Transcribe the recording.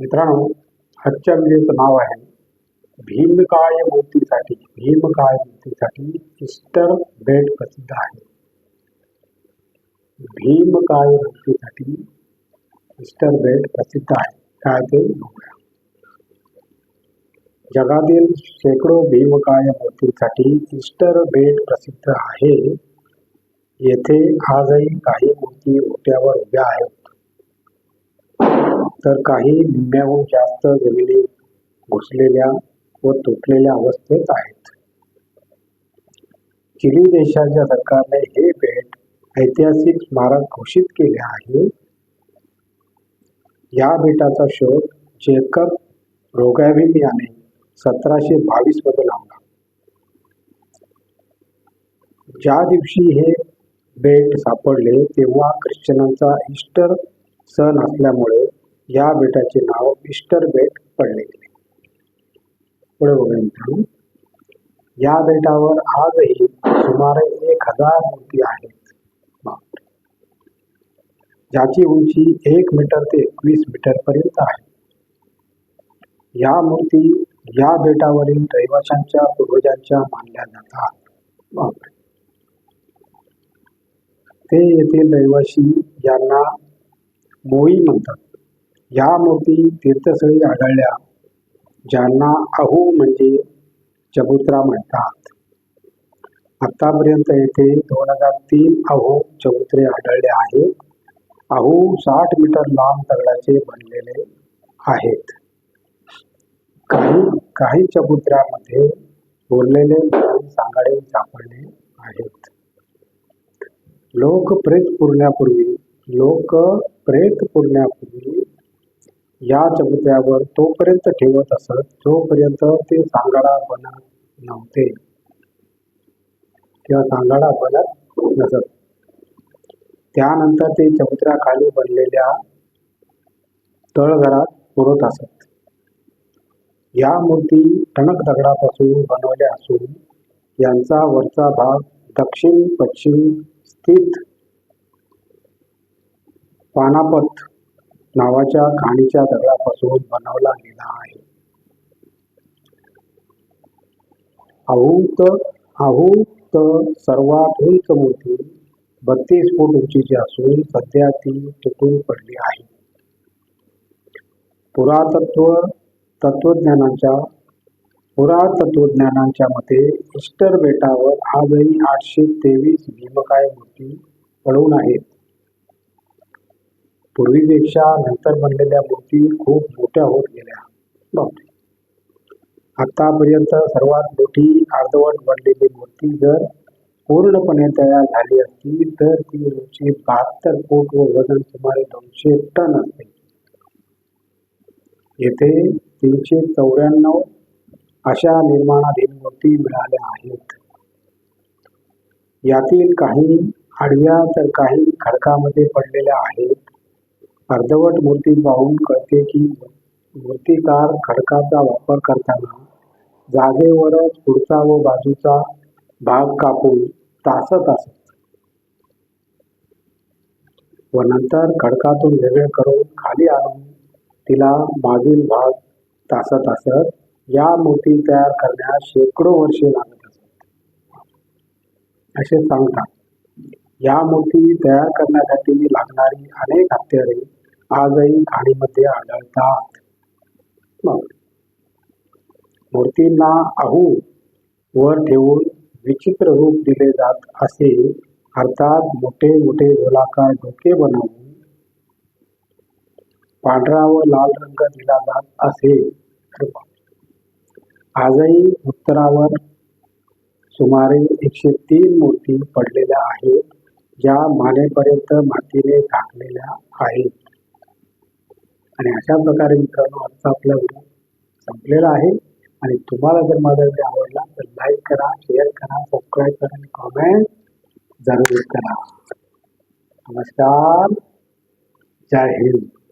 मित्रांनो आजच्या व्हिडिओचं नाव आहे. भीमकाय मूर्तीसाठी भीमकाय मूर्तीसाठी इस्टर बेट प्रसिद्ध आहे. भीमकाय मूर्तीसाठी इस्टर बेट प्रसिद्ध आहे. काय ते? बघूया. जगातील शेकडो भीमकाय मूर्तीसाठी इस्टर बेट प्रसिद्ध आहे. येथे आजही काही मूर्ती ओट्यावर उभ्या आहेत. तर काही निम्म्याहून जास्त जमिनी घुसलेल्या व तुटलेल्या अवस्थेत आहेत. चिली देशाच्या सरकारने हे बेट ऐतिहासिक स्मारक घोषित केले आहे. या बेटाचा शोध जेकब रोगॅव्हिल याने सतराशे बावीसमध्ये लावला. ज्या दिवशी हे बेट सापडले तेव्हा ख्रिश्चनांचा ईस्टर सण असल्यामुळे या बेटाचे नाव इस्टर बेट पडले गेले. पुढे बघा मित्रांनो. या बेटावर आजही सुमारे एक हजार मूर्ती आहेत. ज्याची उंची एक मीटर ते एकवीस मीटर पर्यंत आहे. या मूर्ती या बेटावरील रहिवाशांच्या पूर्वजांच्या मानल्या जातात. ते येथील रहिवासी यांना मोई म्हणतात. या मूर्ती तीर्थस्थळी आढळल्या ज्यांना अहो म्हणजे चबुत्रा म्हणतात. आतापर्यंत येथे दोन हजार तीन अहो चबुत्रे आढळले आहेत. अहो साठ मीटर लांब दगडाचे बनलेले आहेत. काही काही चबुत्र्यामध्ये बोललेले सांगाडे सापडले आहेत. लोक प्रेत पुरण्यापूर्वी लोक प्रेत पुरण्यापूर्वी या चबुत्यावर तोपर्यंत ठेवत असत जोपर्यंत ते सांगाडा बनत नव्हते. किंवा सांगाडा बनत नसत. त्यानंतर ते चबुत्र्याखाली बनलेल्या तळघरात पुरत असत. या मूर्ती टणक दगडापासून बनवल्या असून यांचा वरचा भाग दक्षिण पश्चिम स्थित पानापथ नावाच्या खाणीच्या दगडापासून बनवला गेला आहे. आहूत आहूत सर्वात उंच मूर्ती बत्तीस फूट उंचीची असून सध्या ती तुटून पडली आहे. पुरातत्व तत्वज्ञानाच्या पुरातत्वज्ञानांच्या मते इस्टर बेटावर आजही आठशे तेवीस भीमकाय मूर्ती पडून आहेत. पूर्वीपेक्षा नंतर बनलेल्या मूर्ती खूप मोठ्या होत गेल्या. बापरे. आतापर्यंत सर्वात मोठी अर्धवट बनलेली मूर्ती जर पूर्णपणे तयार झाली असती तर ती उंची बहात्तर फूट व वजन सुमारे दोनशे टन असते येथे तीनशे चौऱ्याण्णव अशा निर्माणाधीन मूर्ती मिळाल्या आहेत. यातील काही आडव्या तर काही खडकामध्ये पडलेल्या आहेत. अर्धवट मूर्ती पाहून कळते की मूर्तिकार खडकाचा वापर करताना जागेवरच पुढचा व बाजूचा भाग कापून तासत असत. व नंतर खडकातून वेगळे करून खाली आणून तिला मागील भाग तासत असत. या मूर्ती तयार करण्यास शेकडो वर्षे लागत असत. असे सांगतात. या मूर्ती तयार करण्यासाठी लागणारी अनेक हत्यारे आजही खाणीमध्ये आढळतात. मूर्तींना आहू वर ठेवून विचित्र रूप दिले जात असे अर्थात मोठे मोठे गोलाकार डोके बनवून पांढरा व लाल रंग दिला जात असे. आजही उत्तरावर सुमारे एकशे तीन मूर्ती पडलेल्या आहेत ज्या मानेपर्यंत मातीने झाकलेल्या आहेत. आणि अशा प्रकारे मित्रांनो आजचा आपला व्हिडिओ संपलेला आहे. आणि तुम्हाला जर माझा व्हिडिओ आवडला तर लाईक करा शेअर करा सबस्क्राईब करा आणि कॉमेंट जरूर करा. नमस्कार. जय हिंद.